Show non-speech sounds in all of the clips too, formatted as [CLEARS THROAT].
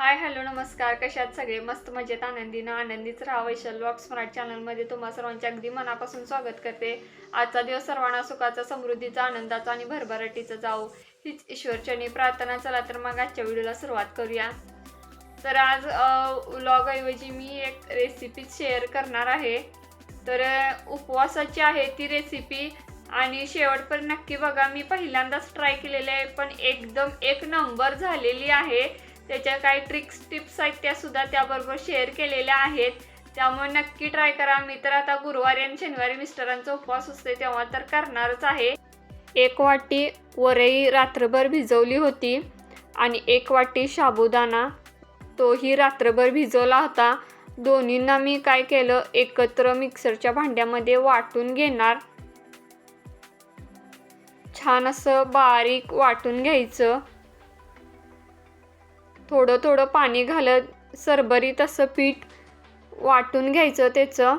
Hi hello नमस्कार. कशात सगळे? मस्त मजेत आनंदीनं. आनंदीच राहा वैशल ब्लॉग्स मराठी चॅनलमध्ये तुम्हा सर्वांचे अगदी मनापासून स्वागत करते. आजचा दिवस सर्वांना सुखाचा समृद्धीचा आनंदाचा आणि भरभराटीचा जाऊ हीच ईश्वरचरणी प्रार्थना. चला तर मग आजच्या व्हिडिओला सुरुवात करूया. तर आज व्लॉगऐवजी मी एक रेसिपी शेअर करणार आहे. तर उपवासाची आहे ती रेसिपी आणि शेवटपर्यंत नक्की बघा. मी पहिल्यांदाच ट्राय केलेले आहे पण एकदम एक नंबर झालेली आहे. त्याच्या काही ट्रिक्स टिप्स आहेत त्या सुद्धा त्याबरोबर शेअर केलेल्या आहेत. त्यामुळे नक्की ट्राय करा. मी तर आता गुरुवारी आणि शनिवारी मिस्टरांचा उपवास असते तेव्हा तर करणारच आहे. एक वाटी वरई रात्रभर भिजवली होती आणि एक वाटी साबुदाणा तोही रात्रभर भिजवला होता. दोन्हींना मी काय केलं? एकत्र मिक्सरच्या भांड्यामध्ये वाटून घेणार. छान असं बारीक वाटून घ्यायचं. थोडं थोडं पाणी घालत सरबरीत असं पीठ वाटून घ्यायचं त्याचं.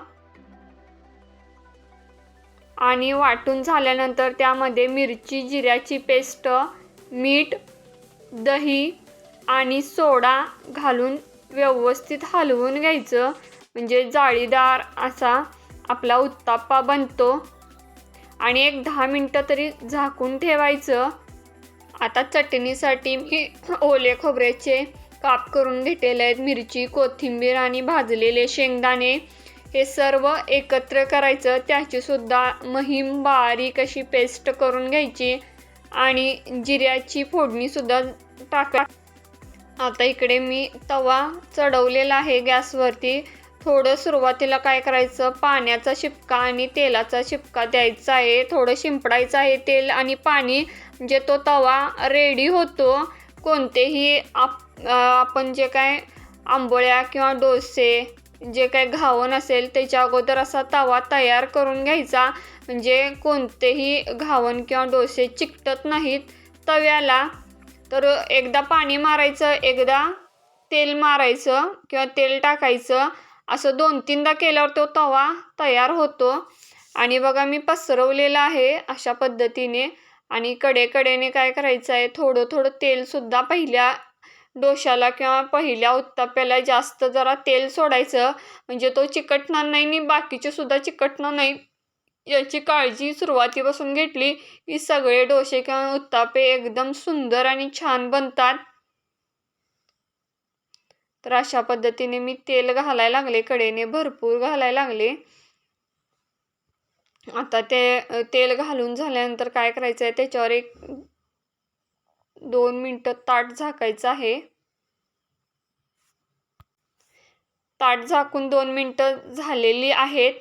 आणि वाटून झाल्यानंतर त्यामध्ये मिरची जिऱ्याची पेस्ट मीठ दही आणि सोडा घालून व्यवस्थित हलवून घ्यायचं. म्हणजे जाळीदार असा आपला उत्ताप्पा बनतो. आणि एक दहा मिनटं तरी झाकून ठेवायचं. आता चटणीसाठी मी [CLEARS THROAT] ओले खोबऱ्याचे काप करून घेतलेले आहेत. मिरची कोथिंबीर आणि भाजलेले शेंगदाणे हे सर्व एकत्र करायचं. त्याचीसुद्धा महीम महिम बारीक अशी पेस्ट करून घ्यायची आणि जिऱ्याची फोडणीसुद्धा टाका. आता इकडे मी तवा चढवलेला आहे गॅसवरती. थोडं सुरुवातीला काय करायचं? पाण्याचा शिपका आणि तेलाचा शिपका द्यायचा आहे. थोडं शिंपडायचं आहे तेल आणि पाणी. म्हणजे तो तवा रेडी होतो. कोणतेही आप आपण जे काय आंबोळ्या किंवा डोसे जे काय घावण असेल त्याच्या अगोदर असा तवा तयार करून घ्यायचा. म्हणजे कोणतेही घावण किंवा डोसे चिकटत नाहीत तव्याला. तर एकदा पाणी मारायचं एकदा तेल मारायचं किंवा तेल टाकायचं. असं दोन तीनदा केल्यावर तो तवा तयार होतो. आणि बघा मी पसरवलेला आहे अशा पद्धतीने. आणि कडेकडेने काय करायचं आहे? थोडं थोडं तेलसुद्धा पहिल्या डोशाला किंवा पहिल्या उत्ताप्याला जास्त जरा तेल सोडायचं. म्हणजे तो चिकटणार नाही आणि बाकीचे सुद्धा चिकटणार नाही. याची काळजी सुरुवातीपासून घेतली की सगळे डोसे किंवा उत्तापे एकदम सुंदर आणि छान बनतात. तर अशा पद्धतीने मी तेल घालायला लागले कडेने भरपूर घालायला लागले. आता ते तेल घालून झाल्यानंतर काय करायचं आहे त्याच्यावर एक दोन मिनटं ताट झाकायचं आहे. ताट झाकून दोन मिनटं झालेली आहेत.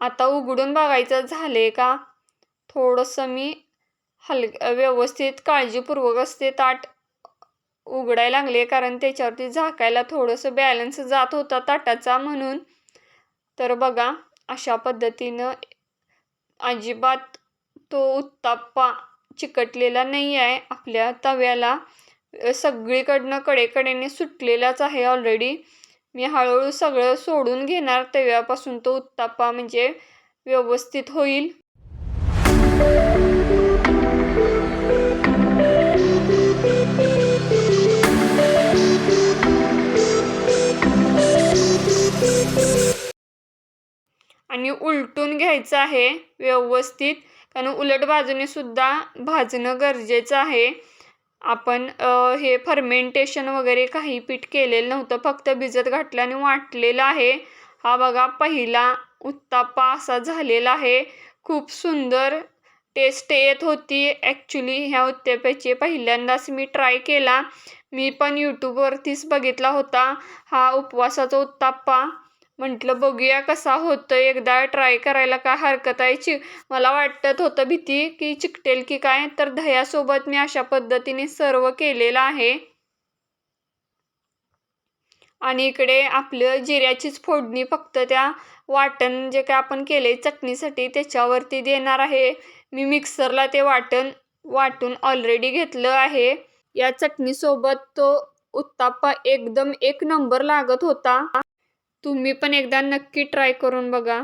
आता उघडून बघायचं झाले का? थोडंसं मी हल व्यवस्थित काळजीपूर्वक असते ताट. उघडायला लागले कारण त्याच्यावरती झाकायला थोडंसं बॅलन्स जात होता ताटाचा म्हणून. तर बघा अशा पद्धतीनं अजिबात तो उत्ताप्पा चिकटलेला नाही आहे आपल्या तव्याला सगळीकडनं कडेकडेने सुटलेलाच आहे ऑलरेडी मी हळूहळू सगळं सोडून घेणार तव्यापासून तो उत्ताप्पा म्हणजे व्यवस्थित होईल. आणि उलटून घ्यायचं आहे व्यवस्थित. कारण उलट बाजूने सुद्धा भाजणं गरजेचं आहे. आपण हे फर्मेंटेशन वगैरे काही पीठ केलेलं नव्हतं. फक्त भिजत घातलं आणि वाटलेलं आहे. हा बघा पहिला उत्ताप्पा असा झालेला आहे. खूप सुंदर टेस्ट येत होती. ॲक्च्युली ह्या उत्ताप्याची पहिल्यांदाच मी ट्राय केला. मी पण यूट्यूबवरतीच बघितला होता. हा उपवासाचा उत्ताप्पा म्हटलं बघूया कसा होतं एकदा ट्राय करायला काय हरकत आहे? चि मला वाटत होतं भीती की चिकटेल की काय तर दह्यासोबत मी अशा पद्धतीने सर्व केलेलं आहे. आणि इकडे आपलं जिऱ्याचीच फोडणी फक्त त्या वाटण जे काय आपण केले चटणीसाठी त्याच्यावरती देणार आहे. मी मिक्सरला ते वाटण वाटून ऑलरेडी घेतलं आहे. या चटणीसोबत तो उत्ताप्पा एकदम एक नंबर लागत होता. तुम्ही पण एकदा नक्की ट्राय करून बघा.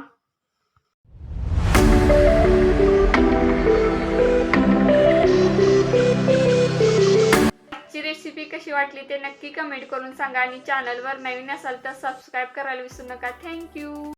आजची रेसिपी कशी वाटली ते नक्की कमेंट करून सांगा आणि चॅनलवर नवीन असाल तर सबस्क्राईब करायला विसरू नका. थँक्यू